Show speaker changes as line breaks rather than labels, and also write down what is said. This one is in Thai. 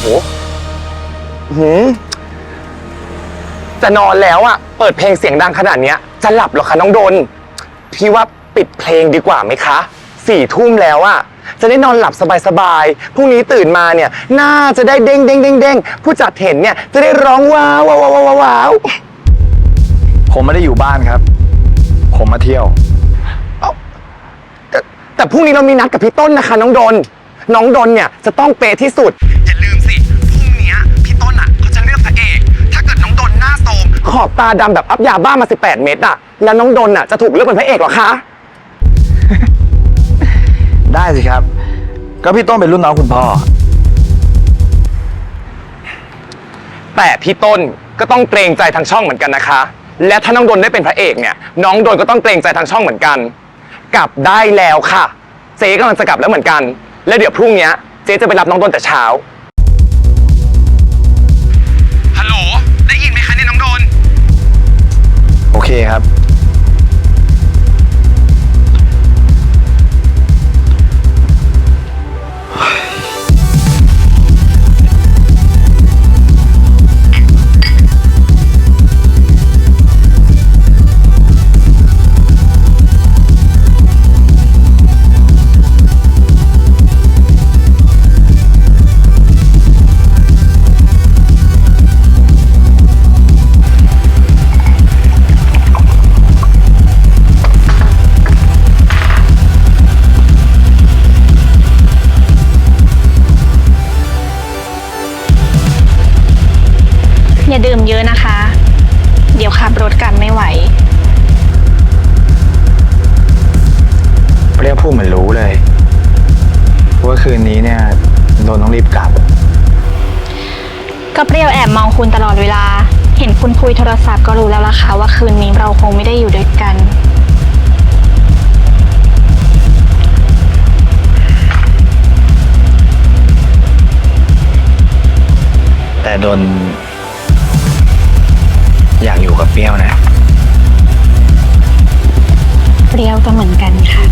โหหืมจะนอนแล้วอะเปิดเพลงเสียงดังขนาดเนี้ย จะหลับเหรอคะน้องโดน พี่ว่าปิดเพลงดีกว่าไหมคะสี่ทุ่มแล้วอะจะได้นอนหลับสบายๆพรุ่งนี้ตื่นมาเนี่ย น่าจะได้เด้งเด้งเด้งเด้งผู้จัดเห็นเนี่ยจะได้ร้องว้าวว้าวว้าวว้าวว้าว
ผมไม่ได้อยู่บ้านครับ ผมมาเที่ยว
แต่แต่พรุ่งนี้เรามีนัดกับพี่ต้นนะคะ น้องดน น้องดนเนี่ยจะต้องเปย์ที่สุดอย่าลืม ขอบตาดำแบบอัพยาบ้ามา 18 เม็ดอะแล้วน้องดนอะจะถูกเลือกเป็นพระเอกเหรอคะ
ได้สิครับ ก็พี่ต้นเป็นรุ่นน้องคุณพ่อ
แต่พี่ต้นก็ต้องเกรงใจทางช่องเหมือนกันนะคะ และถ้าน้องดนได้เป็นพระเอกเนี่ย น้องดนก็ต้องเกรงใจทางช่องเหมือนกัน กลับได้แล้วค่ะ เจ๊กำลังจะกลับแล้วเหมือนกัน แล้วเดี๋ยวพรุ่งเนี้ยเจ๊จะไปรับน้องดนแต่เช้า
ครับ
อย่าดื่มเยอะนะคะ เดี๋ยวขับรถกลับไม่ไหว
เปรี้ยวพูดเหมือนรู้เลยว่าคืนนี้เนี่ยโดนต้องรีบกลับ
ก็เปรี้ยวแอบมองคุณตลอดเวลา เห็นคุณคุยโทรศัพท์ก็รู้แล้วล่ะค่ะว่าคืนนี้เราคงไม่ได้อยู่ด้วยกัน
แต่โดน อยากอยู่กับเปรี้ยวนะ
เปรี้ยวก็เหมือนกันค่ะ